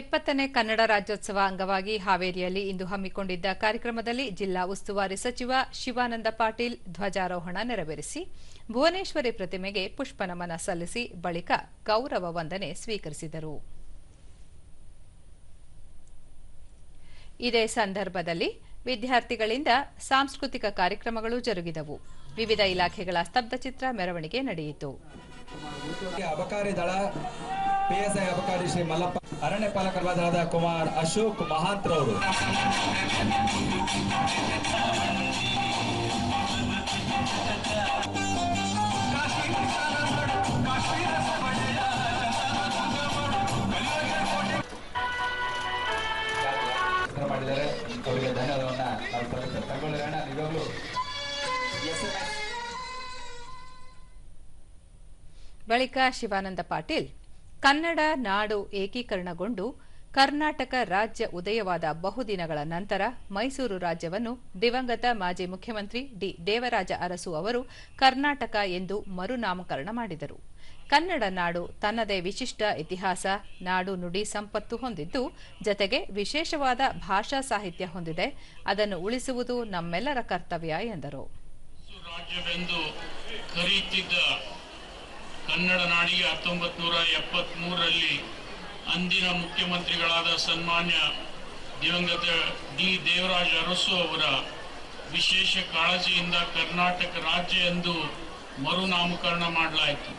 ಎಪ್ಪತ್ತನೇ ಕನ್ನಡ ರಾಜ್ಯೋತ್ಸವ ಅಂಗವಾಗಿ ಹಾವೇರಿಯಲ್ಲಿ ಇಂದು ಹಮ್ಮಿಕೊಂಡಿದ್ದ ಕಾರ್ಯಕ್ರಮದಲ್ಲಿ ಜಿಲ್ಲಾ ಉಸ್ತುವಾರಿ ಸಚಿವ ಶಿವಾನಂದ ಪಾಟೀಲ್ ಧ್ವಜಾರೋಹಣ ನೆರವೇರಿಸಿ, ಭುವನೇಶ್ವರಿ ಪ್ರತಿಮೆಗೆ ಪುಷ್ಪನಮನ ಸಲ್ಲಿಸಿ ಬಳಿಕ ಗೌರವ ವಂದನೆ ಸ್ವೀಕರಿಸಿದರು. ಇದೇ ಸಂದರ್ಭದಲ್ಲಿ ವಿದ್ಯಾರ್ಥಿಗಳಿಂದ ಸಾಂಸ್ಕೃತಿಕ ಕಾರ್ಯಕ್ರಮಗಳು ಜರುಗಿದವು. ವಿವಿಧ ಇಲಾಖೆಗಳ ಸ್ತಬ್ಧಚಿತ್ರ ಮೆರವಣಿಗೆ ನಡೆಯಿತು. ಪಿಎಸ್ಐ ಅಬಕಾರಿ ಶ್ರೀ ಮಲ್ಲಪ್ಪ ಅರಣ್ಯ ಪಾಲಕರಾದ ಕುಮಾರ್ ಅಶೋಕ್ ಮಹಾಂತ್ರವರು ಮಾಡಿದ್ದಾರೆ. ಅವರಿಗೆ ಧನ್ಯವಾದವನ್ನ ನಾವು ನಿಜವಾಗ್ಲೂ ಬಳಿಕ ಶಿವಾನಂದ ಪಾಟೀಲ್. ಕನ್ನಡ ನಾಡು ಏಕೀಕರಣಗೊಂಡು ಕರ್ನಾಟಕ ರಾಜ್ಯ ಉದಯವಾದ ಬಹುದಿನಗಳ ನಂತರ ಮೈಸೂರು ರಾಜ್ಯವನ್ನು ದಿವಂಗತ ಮಾಜಿ ಮುಖ್ಯಮಂತ್ರಿ ಡಿ ದೇವರಾಜ ಅರಸು ಅವರು ಕರ್ನಾಟಕ ಎಂದು ಮರುನಾಮಕರಣ ಮಾಡಿದರು. ಕನ್ನಡ ನಾಡು ತನ್ನದೇ ವಿಶಿಷ್ಟ ಇತಿಹಾಸ, ನಾಡು ನುಡಿ ಸಂಪತ್ತು ಹೊಂದಿದ್ದು, ಜತೆಗೆ ವಿಶೇಷವಾದ ಭಾಷಾ ಸಾಹಿತ್ಯ ಹೊಂದಿದೆ. ಅದನ್ನು ಉಳಿಸುವುದು ನಮ್ಮೆಲ್ಲರ ಕರ್ತವ್ಯ ಎಂದರು. ಕನ್ನಡ ನಾಡಿಗೆ ಹತ್ತೊಂಬತ್ತು ನೂರ ಎಪ್ಪತ್ತ್ಮೂರರಲ್ಲಿ ಅಂದಿನ ಮುಖ್ಯಮಂತ್ರಿಗಳಾದ ಸನ್ಮಾನ್ಯ ದಿವಂಗತ ಡಿ ದೇವರಾಜ ಅರಸು ಅವರ ವಿಶೇಷ ಕಾಳಜಿಯಿಂದ ಕರ್ನಾಟಕ ರಾಜ್ಯ ಎಂದು ಮರುನಾಮಕರಣ ಮಾಡಲಾಯಿತು.